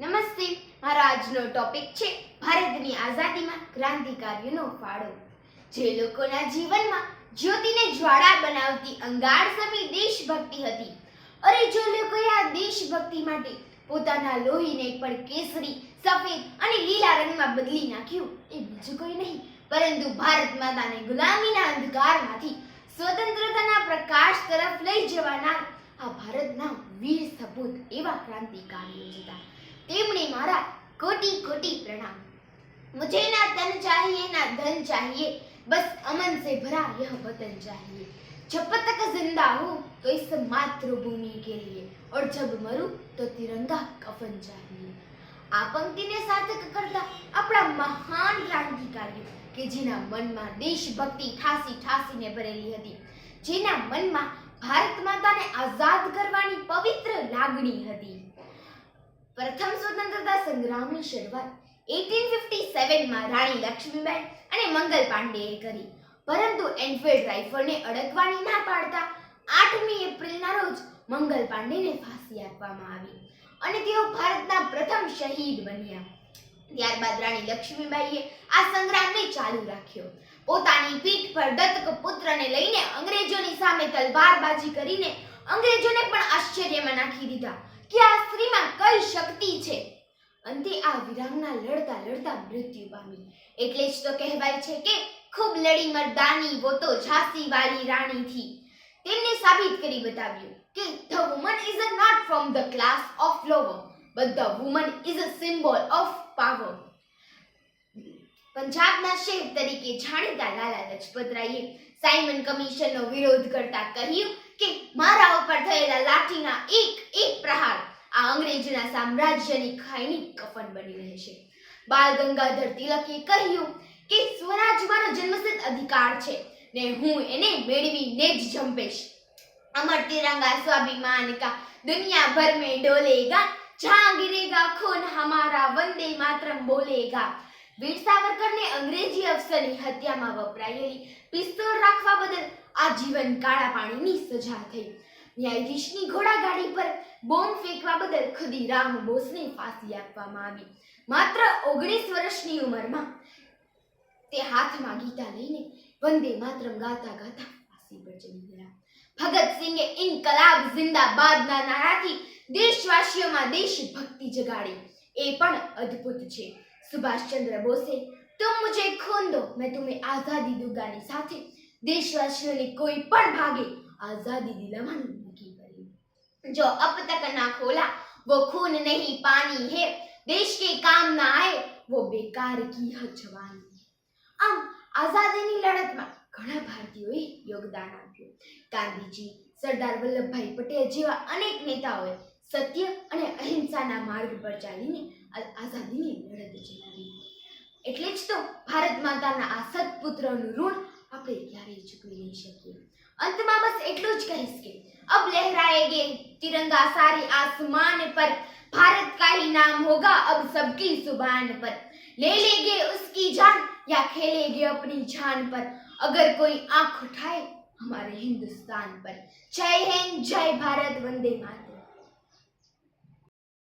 નમસ્તે. મારો આજનો ટોપિક છે ભારતની આઝાદીમાં ક્રાંતિકારીઓનો ફાળો. જે લોકોના જીવનમાં જ્યોતિને જ્વાળા બનાવતી અંગાર સમી દેશભક્તિ હતી. અરે જો લોકોએ આ દેશભક્તિ માટે પોતાના લોહીને પણ કેસરી, સફેદ અને લીલા રંગમાં બદલી નાખ્યું એ બીજું કોઈ નહીં. પરંતુ ભારત માતાને ગુલામીના અંધકારમાંથી સ્વતંત્રતાના પ્રકાશ તરફ લઈ જવાના આ ભારતના વીર સપૂત એવા ક્રાંતિકારીઓ હતા. તેમણે મારા કોટી કોટી પ્રણામ मुझे ना तन चाहिए ना धन चाहिए बस अमन से भरा यह वतन चाहिए जब तक जिंदा हूँ तो इस मातृभूमि के लिए और जब मरूं तो तिरंगा कफन चाहिए આ પંક્તિને સાર્થક કરતા આપણા મહાન ક્રાંતિકારીઓ કે જેના મનમાં દેશભક્તિ ઠાસી ઠાસીને ભરેલી હતી જેના મનમાં ભારત માતાને આઝાદ કરવાની પવિત્ર લાગણી હતી પ્રથમ સ્વતંત્રતા સંગ્રામની શરૂઆત 1857 માં રાણી લક્ષ્મીબાઈ અને મંગલ પાંડેએ કરી. પરંતુ એનફિલ્ડ રાઇફલને અડકવાની ના પાડતા 8મી એપ્રિલના રોજ મંગલ પાંડેને ફાંસી આપવામાં આવી અને તેઓ ભારતના પ્રથમ શહીદ બન્યા. ત્યારબાદ રાણી લક્ષ્મીબાઈએ આ સંગ્રામને ચાલુ રાખ્યો. પોતાની પીઠ પર દત્તક પુત્રને લઈને અંગ્રેજોની સામે તલવારબાજી કરીને અંગ્રેજોને પણ આશ્ચર્યમાં નાખી દીધા. કે આ સ્ત્રીમાં કઈ શક્તિ છે? અંતે આ વિરાંગના લડતા લડતા મૃત્યુ પામી એટલે જ તો કહેવાય છે કે ખૂબ લડી મર્દાની વો તો ઝાંસી વાલી રાણી થી તેમને સાબિત કરી બતાવ્યું કે the woman is not from the class of lower but the woman is a symbol of power પંજાબના શેર તરીકે જાણીતા લાલા લજપતરાયે સાયમન કમિશનનો વિરોધ કરતા કહ્યું કે મારા ઉપર થયેલા લાઠીના એક એક પ્રહાર આ અંગ્રેજના સામ્રાજ્યની ખાઈની કફન બની રહેશે બાલ ગંગાધર તિલકે કહ્યું કે સ્વરાજ મારો જન્મસિદ્ધ અધિકાર છે ને હું એને મેળવીને જ જંપેશ. અમર તિરંગા સ્વાભિમાન કા દુનિયા મેં ડોલેગા, જહાંગીરેગા, ખૂન હમારા વંદે માતરમ બોલેગા. વીર સાવરકરને અંગ્રેજી અફસરની હત્યામાં વપરાયેલી પિસ્તોલ રાખવા બદલ આજીવન કાળા પાણીની સજા થઈ. ન્યાયાધીશની ઘોડાગાડી પર બોમ્બ ફેંકવા બદલ ખુદીરામ બોસને ફાંસી આપવામાં આવી. માત્ર ઓગણીસ વર્ષની ઉંમરમાં તે હાથમાં ગીતા લઈને વંદે માતરમ ગાતા ગાતા ફાંસી પર ચડી ગયા. ભગતસિંહે ઇન્કલાબ જિંદાબાદના નારાથી દેશવાસીઓમાં દેશભક્તિ જગાડી. એ પણ અદ્ભુત છે. सुभाष चंद्र बोसे तुम मुझे खून दो मैं तुम्हें आजादी दूंगा સાથે. દેશવાસીઓને કોઈ પણ ભાગે આઝાદી દિલાવાનું નક્કી કર્યું જો અબ તક ના ખોલા, વો ખૂન નહીં પાણી હે. દેશ કે કામ ના आए વો બેકાર કી है આમ આઝાદીની લડતમાં ઘણા ભારતીયોએ યોગદાન આપ્યું. ગાંધીજી, સરદાર વલ્લભભાઈ પટેલ જેવા અનેક નેતાઓએ સત્ય અને અહિંસાના માર્ગ પર ચાલીને આઝાદીની એટલે જ તો ભારત માતાના આ સત્પુત્રનું ઋણ આપણે ક્યારેય ચૂકવી નહીં શકીએ અંતમાં બસ એટલું જ કહીશ કે अब लहराएंगे तिरंगा सारे आसमान पर भारत का ही नाम होगा अब सबकी जुबान पर ले लेंगे उसकी जान या खेलेंगे अपनी जान पर अगर कोई आंख उठाए हमारे हिंदुस्तान पर जय हिंद जय भारत वंदे मातरम